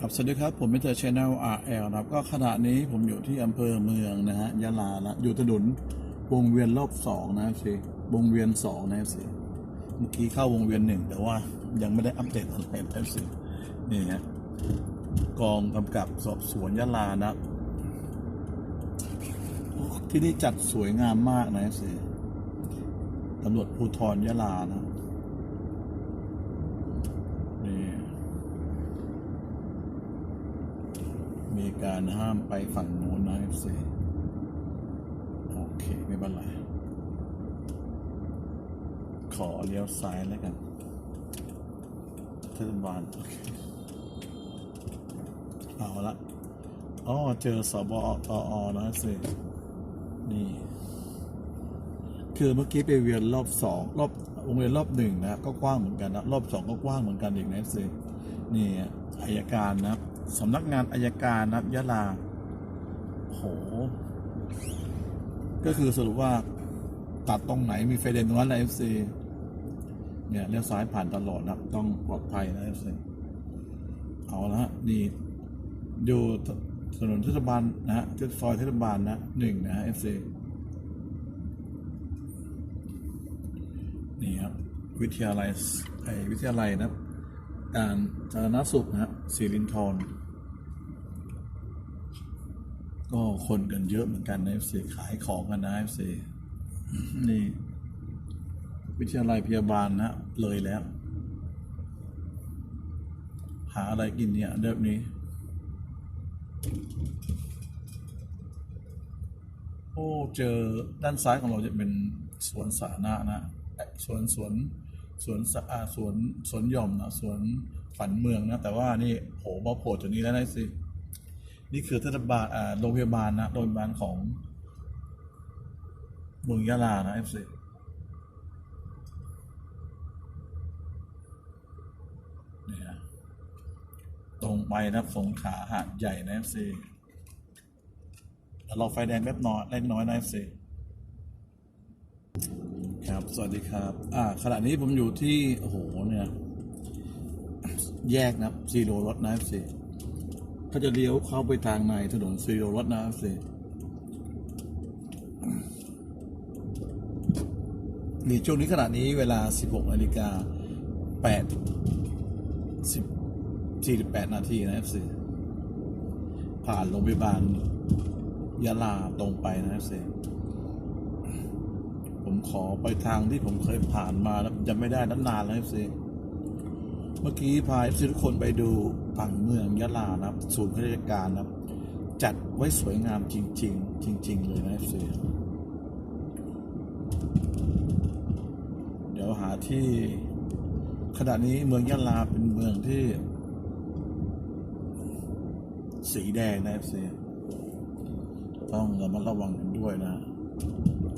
ครับสวัสดีครับ ผมมิเตอร์ชแนล RL นะครับ ก็ขณะนี้ผมอยู่ที่อำเภอเมืองนะฮะยะลาละอยู่ถนนวงเวียนรอบสองนะสิวงเวียนสองนะสิเมื่อกี้เข้าวงเวียนหนึ่งแต่ว่ายังไม่ได้อัปเดตอะไรนะสินี่ฮะกองกำกับสอบสวนยะลานะที่นี่จัดสวยงามมากนะสิตำรวจภูธรยะลานะนี่ มีการห้ามไปฝั่งโน้นนะ FC โอเค ไม่เป็นไร ขอเลี้ยวซ้ายแล้วกันเทศบาลโอเคเอาละอ๋อเจอสบอตอนะสินี่ คือเมื่อกี้ไปเวียนรอบสองรอบวงเวียนรอบหนึ่งนะก็กว้างเหมือนกันนะ รอบสองก็กว้างเหมือนกันอีกนะสินี่อายการนะ สำนักงานอายการนับยะลาโห ก็คือสรุปว่าตัดตรงไหนมีไฟแดงตรงนั้นนะเอฟซีเนี่ยเลี้ยวซ้ายผ่านตลอดนะต้องปลอดภัยนะเอฟซีเอาละฮะนี่อยู่ถนนเทศบาลนะฮะซอยเทศบาลนะหนึ่งนะฮะเอฟซีนี่ครับ วิทยาลัยไอวิทยาลัยนะ การสาธารณสุขนะครับศิรินทรก็คนกันเยอะเหมือนกันนะ FC ขายของกันนะ FC นี่ วิทยาลัยพยาบาลนะเลยแล้ว หาอะไรกินเนี่ยเดิมนี้ โอ้ เจอด้านซ้ายของเราจะเป็นสวนสาธารณะนะเอ่อสวนสวน สวนสอาสวนสวนหย่อมนะสวนฝันเมืองนะแต่ว่านี่โหมาโผล่จุดนี้แล้วนะสินี่คือเทศบาลโรงพยาบาลนะโรงพยาบาลของเมืองยะลานะเอฟซีเนี่ยตรงไปนะสงขาหาดใหญ่นะเอฟซีเราไฟแดงเล็กน้อยเล็กน้อยนะสิครับ สวัสดีครับ อ่า ขณะนี้ผมอยู่ที่ โอ้โห เนี่ย แยกนะซีโรรถนะสิถ้าจะเลี้ยวเข้าไปทางในถนนซีโรรถนะสินี่ช่วงนี้ขณะนี้เวลา 16นาฬิกา8 10 48 นาทีนะสิผ่านโรงพยาบาลยะลาตรงไปนะเซ ผมขอไปทางที่ผมเคยผ่านมาแล้วจะไม่ได้นานแล้วเอฟซีเมื่อกี้พาเอฟซีทุกคนไปดูผังเมืองยะลานะครับศูนย์ราชการนะครับ จัดไว้สวยงามจริง ๆ จริง ๆ เลยนะเอฟซีเดี๋ยวหาที่ขณะนี้เมืองยะลาเป็นเมืองที่ สีแดงนะเอฟซีต้องระมัดระวังกันด้วยนะ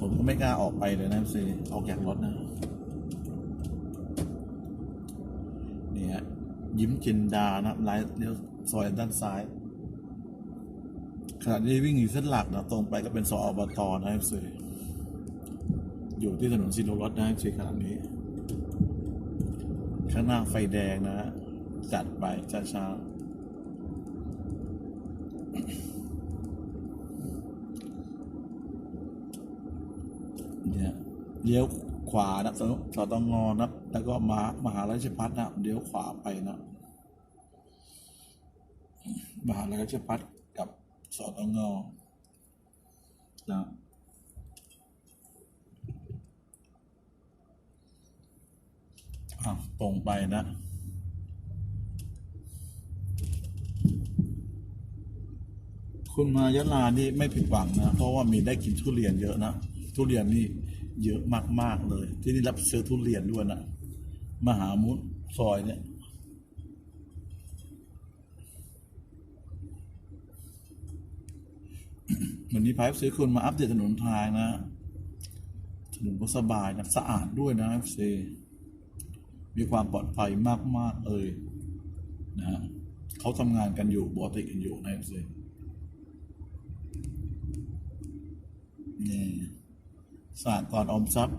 ผมก็ไม่กล้าออกไปเลยนะสิออกจากรถนะนี่ฮะยิ้มจินดานะไลน์เลี้ยวซอยด้านซ้ายขณะนี้วิ่งอยู่เส้นหลักนะตรงไปก็เป็นสออบตนะสิอยู่ที่ถนนซิโนรถนะสิขณะนี้ ข้างหน้าไฟแดงนะฮะจัดไปช้าๆ เนี่ยเลี้ยวขวานะสสตงนะแล้วก็มามหาราชพัฒนะเลี้ยวขวาไปนะมหาราชพัฒกับสตงนะอะตรงไปนะคุณมายะลานี่ไม่ผิดหวังนะ เพราะว่ามีได้กินทุเรียนเยอะนะ ทุเรียนนี่เยอะมากๆเลย ที่นี่รับซื้อทุเรียนด้วยนะมหามุดซอยเนี่ยวันนี้พายซื้อคุณมาอัปเดตถนนทางนะ ถนนก็สบายนะสะอาดด้วยนะเอฟซมีความปลอดภัยมาก ๆ เลยนะเขาทำงานกันอยู่ปกติกันอยู่นะเอฟซนี่ สตร์ก่อนออมทรัพย์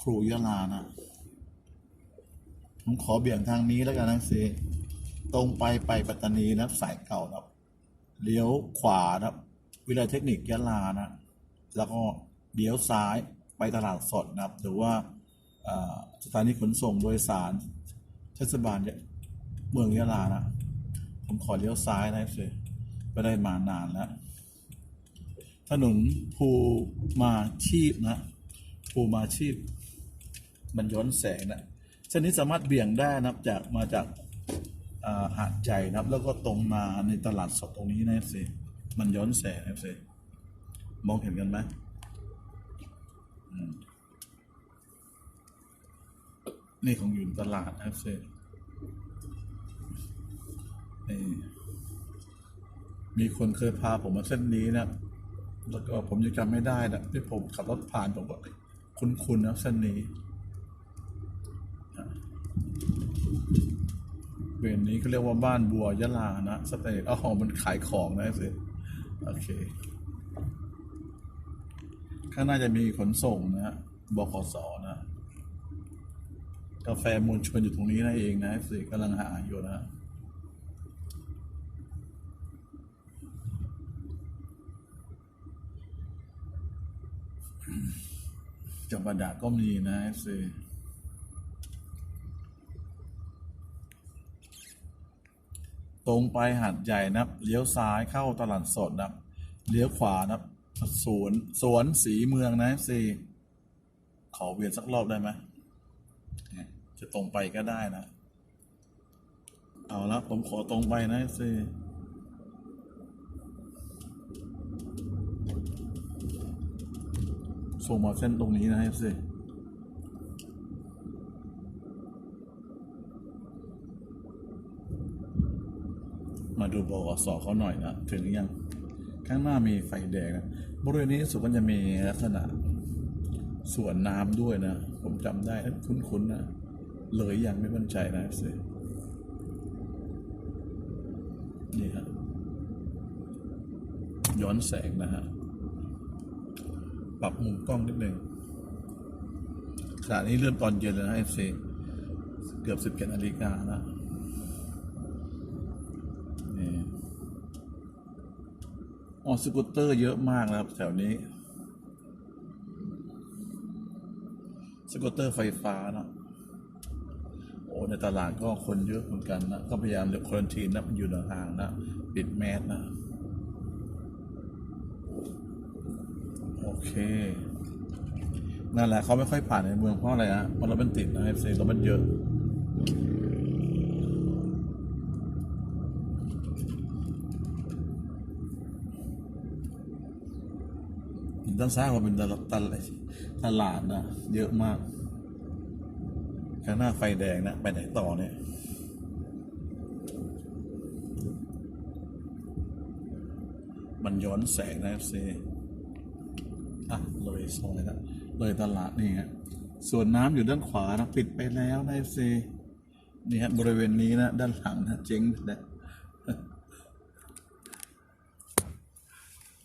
ครูยะลานะ ผมขอเบี่ยงทางนี้แล้วกันนะเซตรงไปไปปัตตานีนะสายเก่านะครับเลี้ยวขวานะวิทยาลัยเทคนิคยะลานะ แล้วก็เลี้ยวซ้ายไปตลาดสดนะครับ หรือว่าสถานีขนส่งโดยสารเทศบาลเนี่ยเมืองยะลานะ ผมขอเลี้ยวซ้ายนะสิไม่ได้มานานแล้ว ถนนภูมาชีพนะภูมาชีพ มันย้อนแสงนะเส้นนี้สามารถเบี่ยงได้นะจากมาจากหาดใหญ่นะครับ แล้วก็ตรงมาในตลาดสดตรงนี้นะสิมันย้อนแสงนะสิมองเห็นกันไหมนี่ของอยู่ตลาดนะสินี่มีคนเคยพาผมมาเส้นนี้นะ แล้วก็ผมยังจำไม่ได้นะที่ผมขับรถผ่านผมก็คุ้นๆนะเส้นนี้เวรนี้เขาเรียกว่าบ้านบัวยะลานะสเตทอ๋อมันขายของนะสิโอเค ข้างหน้าจะมีขนส่งนะฮะบขสนะ กาแฟมวลชนอยู่ตรงนี้นะเองนะสิกำลังหาอยู่นะ จังหวัดดาก็มีนะสิตรงไปหาดใหญ่นับเลี้ยวซ้ายเข้าตลาดสดนะเลี้ยวขวานะครับสวนสวนสีเมืองนะสิขอเวียนสักรอบได้ไหมจะตรงไปก็ได้นะ เอาละผมขอตรงไปนะสิ ส่งมาเส้นตรงนี้นะสิมาดูบกสเขาหน่อยนะ ถึงยัง ข้างหน้ามีไฟแดงนะบริเวณนี้สุก็จะมีลักษณะสวนน้ำด้วยนะ ผมจำได้คุ้นๆนะเลยยังไม่มั่นใจนะสินี่ฮะย้อนแสงนะฮะ ปรับมุมกล้องนิดหนึ่งขณะนี้เริ่มตอนเย็นแล้วนะเอฟซีเกือบสิบเจ็ดนาฬิกานะนี่ออสกูตเตอร์เยอะมากนะครับ แถวนี้ สกูตเตอร์ไฟฟ้านะโอ้ในตลาดก็คนเยอะเหมือนกันนะ ก็พยายามเลือกคนทีนนะมันอยู่ห่างๆนะ ปิดแมสนะ โอ เค นั่นแหละเขาไม่ค่อยผ่านในเมืองเพราะอะไรฮะเพราะรถมันติดนะเอฟซีรถมันเยอะต้องสร้างมาเป็นตลาดตลาดตลาดนะเยอะมากข้างหน้าไฟแดงนะไปไหนต่อเนี่ยมันย้อนแสงนะเอฟซี อะเลยซอยละเลยตลาดนี่ฮะส่วนน้ำอยู่ด้านขวานะปิดไปแล้วนะเซนี่ฮะบริเวณนี้นะด้านหลังนะเจ๊งนะ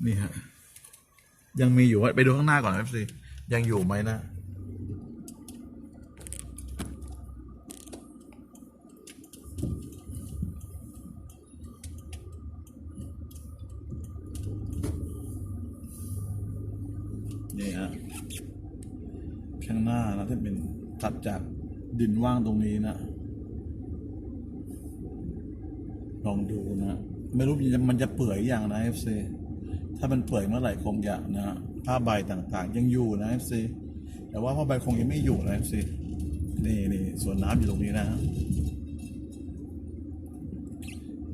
นี่ฮะยังมีอยู่วะไปดูข้างหน้าก่อนเอฟซียังอยู่ไหมนะ นี่ฮะข้างหน้านะที่เป็นตัดจาก ดินว่างตรงนี้นะ ลองดูนะ ไม่รู้มันจะมันจะเปื่อยอย่างนะ FC ถ้ามันเปื่อยเมื่อไหร่คงอยานะผ้าใบต่างๆ ยังอยู่นะ FC แต่ว่าผ้าใบคงยังไม่อยู่นะ FC นี่นี่ส่วนน้ำอยู่ตรงนี้นะ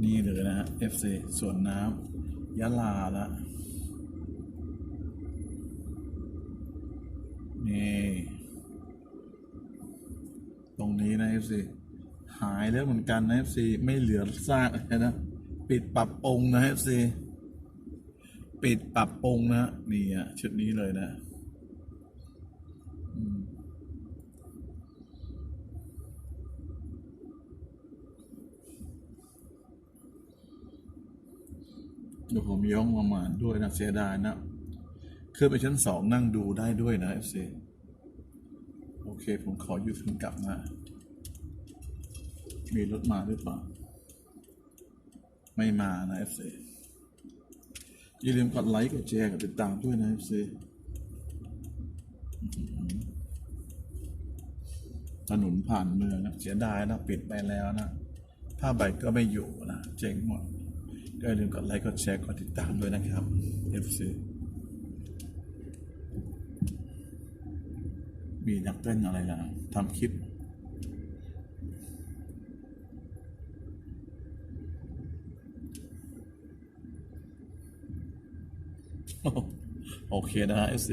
นี่เลยนะฮะ FC ส่วนน้ำยะลาละนี่ นี้นะ FC หายแล้วเหมือนกันนะ FC ไม่เหลือซากอะไรนะ ปิดปรับปรุงนะ FC ปิดปรับปรุงนะนี่อะชุดนี้เลยนะเดี๋ยวผมย้องประมาณด้วยนะเสียดายนะขึ้นไปชั้นสองนั่งดูได้ด้วยนะ FC โอเค ผมขอหยุดถึงกลับนะ มีรถมาหรือเปล่า ไม่มานะเอฟซีอย่าลืมกดไลค์กดแชร์กดติดตามด้วยนะเอฟซีถนนผ่านเมืองนะเสียดายนะปิดไปแล้วนะผ้าใบก็ไม่อยู่นะเจ๊งหมดก็อย่าลืมกดไลค์กดแชร์กดติดตามด้วยนะครับเอฟซีมีนักเต้นอะไรนะทำคลิป โอเคนะฮะ FC